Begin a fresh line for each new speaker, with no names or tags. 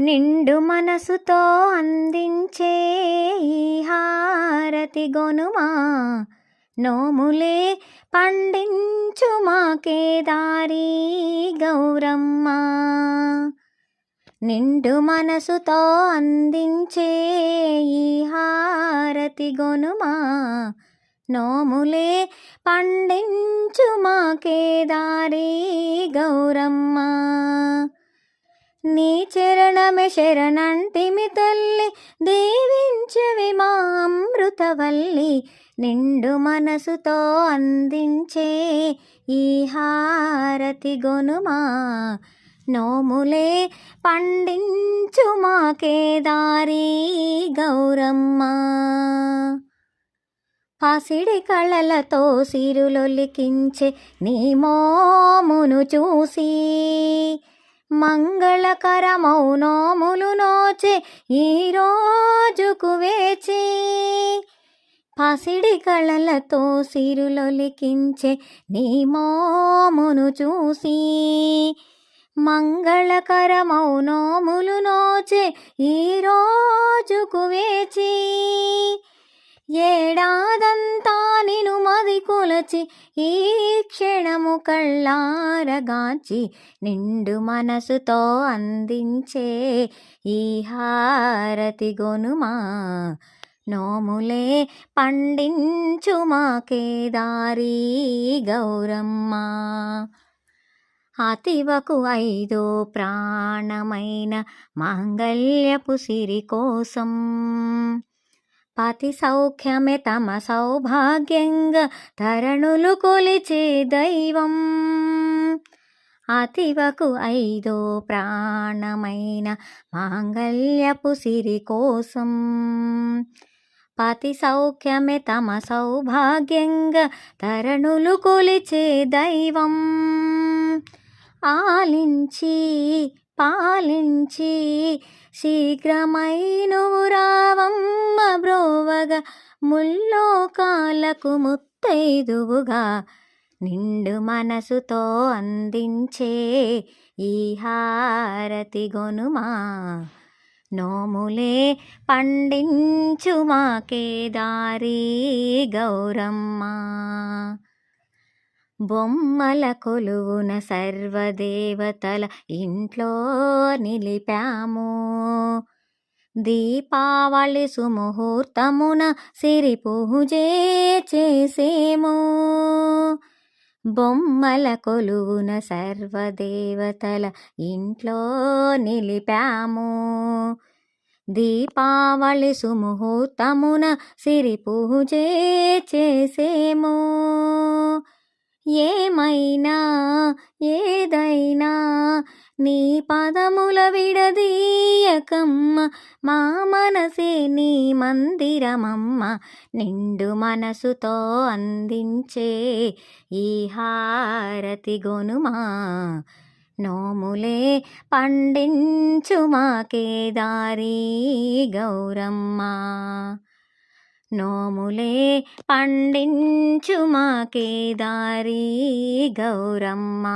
నిండు మనసుతో అందించే ఈ హారతి గొనుమా? నోములే పండించు మాకేదారి గౌరమ్మ. నిండు మనసుతో అందించే ఈ హారతి గొనుమా? నోములే పండించు మాకే దారి గౌరమ్మ. నీ చరణమే శరణంటిమి తల్లి దీవించవి మా అమృతవల్లి. నిండు మనసుతో అందించే ఈ హారతి గొనుమా. నోములే పండించు మా కేదారి గౌరమ్మ. పసిడి కళలతో సిరులొలికించే నీ మోమును చూసి. మంగళకరమౌనోములు నోచే ఈ రోజుకు వేచి పసిడి కళలతో సిరులొలికించే నీ మోమును చూసి మంగళకరమౌ నోములు నోచే ఈ రోజుకు వేచి ఏడాదంతా నిను మది కొలచి ఈ క్షణము కళ్ళారగాచి నిండు మనసుతో అందించే ఈ హారతి గొనుమా. నోములే పండించు మాకే దారి గౌరమ్మ. అతివకు ఐదో ప్రాణమైన మాంగల్యపు సిరి కోసం పాతి సౌఖ్యమే తమ సౌభాగ్యంగా తరణులు కొలిచే దైవం. అతివకు ఐదో ప్రాణమైన మాంగల్యపు సిరి కోసం. పతి సౌఖ్యమే తమ సౌభాగ్యంగా తరణులు కొలిచే దైవం. ఆలించి పాలించి శీఘ్రమై నువ్వు రావమ్మ బ్రోవగా ముల్లోకాలకు ముత్తైదువుగా. నిండు మనసుతో అందించే ఈ హారతి గొనుమా. నోములే పండించు మాకే దారి గౌరమ్మ. బొమ్మల కొలువున సర్వదేవతల ఇంట్లో నిలిపాము. దీపావళి సుముహూర్తమున సిరి పూజే చేసేము. బొమ్మల కొలువున సర్వదేవతల ఇంట్లో నిలిపాము. దీపావళి సుముహూర్తమున సిరి పూజే చేసేము. ఏమైనా ఏదైనా నీ పదముల విడదీయకమ్మ మా మనసే నీ మందిరమమ్మ నిండు మనసుతో అందించే ఈ హారతి గొనుమా. నోములే పండించు మాకే దారి గౌరమ్మ. నోములే పండించు మాకే దారి గౌరమ్మ.